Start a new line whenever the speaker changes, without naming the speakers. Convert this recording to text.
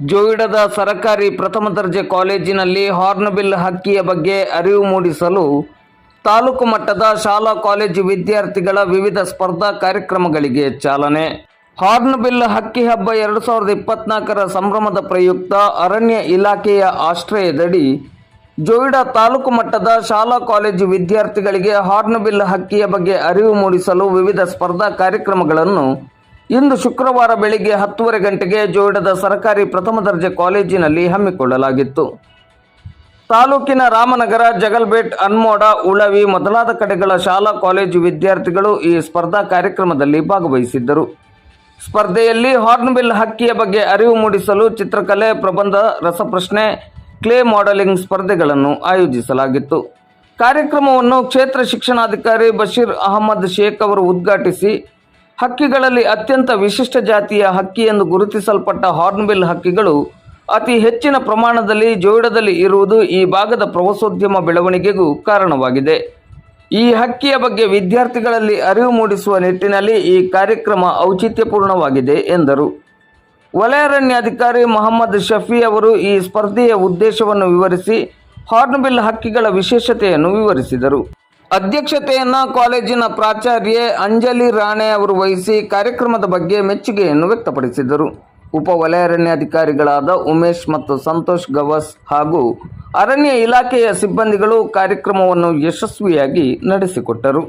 ಜೋಯಿಡದ ಸರಕಾರಿ ಪ್ರಥಮ ದರ್ಜೆ ಕಾಲೇಜಿನಲ್ಲಿ ಹಾರ್ನ್ಬಿಲ್ ಹಕ್ಕಿಯ ಬಗ್ಗೆ ಅರಿವು ಮೂಡಿಸಲು ತಾಲೂಕು ಮಟ್ಟದ ಶಾಲಾ ಕಾಲೇಜು ವಿದ್ಯಾರ್ಥಿಗಳ ವಿವಿಧ ಸ್ಪರ್ಧಾ ಕಾರ್ಯಕ್ರಮಗಳಿಗೆ ಚಾಲನೆ. ಹಾರ್ನ್ಬಿಲ್ ಹಕ್ಕಿ ಹಬ್ಬ ಎರಡು ಸಾವಿರದ ಇಪ್ಪತ್ನಾಲ್ಕರ ಸಂಭ್ರಮದ ಪ್ರಯುಕ್ತ ಅರಣ್ಯ ಇಲಾಖೆಯ ಆಶ್ರಯದಡಿ ಜೋಯಿಡಾ ತಾಲೂಕು ಮಟ್ಟದ ಶಾಲಾ ಕಾಲೇಜು ವಿದ್ಯಾರ್ಥಿಗಳಿಗೆ ಹಾರ್ನ್ಬಿಲ್ ಹಕ್ಕಿಯ ಬಗ್ಗೆ ಅರಿವು ಮೂಡಿಸಲು ವಿವಿಧ ಸ್ಪರ್ಧಾ ಕಾರ್ಯಕ್ರಮಗಳನ್ನು ಇಂದು ಶುಕ್ರವಾರ ಬೆಳಿಗ್ಗೆ ಹತ್ತುವರೆ ಗಂಟೆಗೆ ಜೋಯಿಡದ ಸರ್ಕಾರಿ ಪ್ರಥಮ ದರ್ಜೆ ಕಾಲೇಜಿನಲ್ಲಿ ಹಮ್ಮಿಕೊಳ್ಳಲಾಗಿತ್ತು. ತಾಲೂಕಿನ ರಾಮನಗರ ಜಗಲ್ಬೇಟ್ ಅನ್ಮೋಡ ಉಳವಿ ಮೊದಲಾದ ಕಡೆಗಳ ಶಾಲಾ ಕಾಲೇಜು ವಿದ್ಯಾರ್ಥಿಗಳು ಈ ಸ್ಪರ್ಧಾ ಕಾರ್ಯಕ್ರಮದಲ್ಲಿ ಭಾಗವಹಿಸಿದ್ದರು. ಸ್ಪರ್ಧೆಯಲ್ಲಿ ಹಾರ್ನ್ಬಿಲ್ ಹಕ್ಕಿಯ ಬಗ್ಗೆ ಅರಿವು ಮೂಡಿಸಲು ಚಿತ್ರಕಲೆ, ಪ್ರಬಂಧ, ರಸಪ್ರಶ್ನೆ, ಕ್ಲೇ ಮಾಡೆಲಿಂಗ್ ಸ್ಪರ್ಧೆಗಳನ್ನು ಆಯೋಜಿಸಲಾಗಿತ್ತು. ಕಾರ್ಯಕ್ರಮವನ್ನು ಕ್ಷೇತ್ರ ಶಿಕ್ಷಣಾಧಿಕಾರಿ ಬಶೀರ್ ಅಹಮದ್ ಶೇಖ್ ಅವರು ಉದ್ಘಾಟಿಸಿ ಹಕ್ಕಿಗಳಲ್ಲಿ ಅತ್ಯಂತ ವಿಶಿಷ್ಟ ಜಾತಿಯ ಹಕ್ಕಿ ಎಂದು ಗುರುತಿಸಲ್ಪಟ್ಟ ಹಾರ್ನ್ಬಿಲ್ ಹಕ್ಕಿಗಳು ಅತಿ ಹೆಚ್ಚಿನ ಪ್ರಮಾಣದಲ್ಲಿ ಜೋಯಿಡದಲ್ಲಿ ಇರುವುದು ಈ ಭಾಗದ ಪ್ರವಾಸೋದ್ಯಮ ಬೆಳವಣಿಗೆಗೂ ಕಾರಣವಾಗಿದೆ. ಈ ಹಕ್ಕಿಯ ಬಗ್ಗೆ ವಿದ್ಯಾರ್ಥಿಗಳಲ್ಲಿ ಅರಿವು ಮೂಡಿಸುವ ನಿಟ್ಟಿನಲ್ಲಿ ಈ ಕಾರ್ಯಕ್ರಮ ಔಚಿತ್ಯಪೂರ್ಣವಾಗಿದೆ, ಎಂದರು. ವಲಯಾರಣ್ಯಾಧಿಕಾರಿ ಮೊಹಮ್ಮದ್ ಶಫಿ ಅವರು ಈ ಸ್ಪರ್ಧೆಯ ಉದ್ದೇಶವನ್ನು ವಿವರಿಸಿ ಹಾರ್ನ್ಬಿಲ್ ಹಕ್ಕಿಗಳ ವಿಶೇಷತೆಯನ್ನು ವಿವರಿಸಿದರು. ಅಧ್ಯಕ್ಷತೆಯನ್ನ ಕಾಲೇಜಿನ ಪ್ರಾಚಾರ್ಯೆ ಅಂಜಲಿ ರಾಣೆ ಅವರು ವಹಿಸಿ ಕಾರ್ಯಕ್ರಮದ ಬಗ್ಗೆ ಮೆಚ್ಚುಗೆಯನ್ನು ವ್ಯಕ್ತಪಡಿಸಿದರು. ಉಪ ವಲಯಾರಣ್ಯಾಧಿಕಾರಿಗಳಾದ ಉಮೇಶ್ ಮತ್ತು ಸಂತೋಷ್ ಗವಸ್ ಹಾಗೂ ಅರಣ್ಯ ಇಲಾಖೆಯ ಸಿಬ್ಬಂದಿಗಳು ಕಾರ್ಯಕ್ರಮವನ್ನು ಯಶಸ್ವಿಯಾಗಿ ನಡೆಸಿಕೊಟ್ಟರು.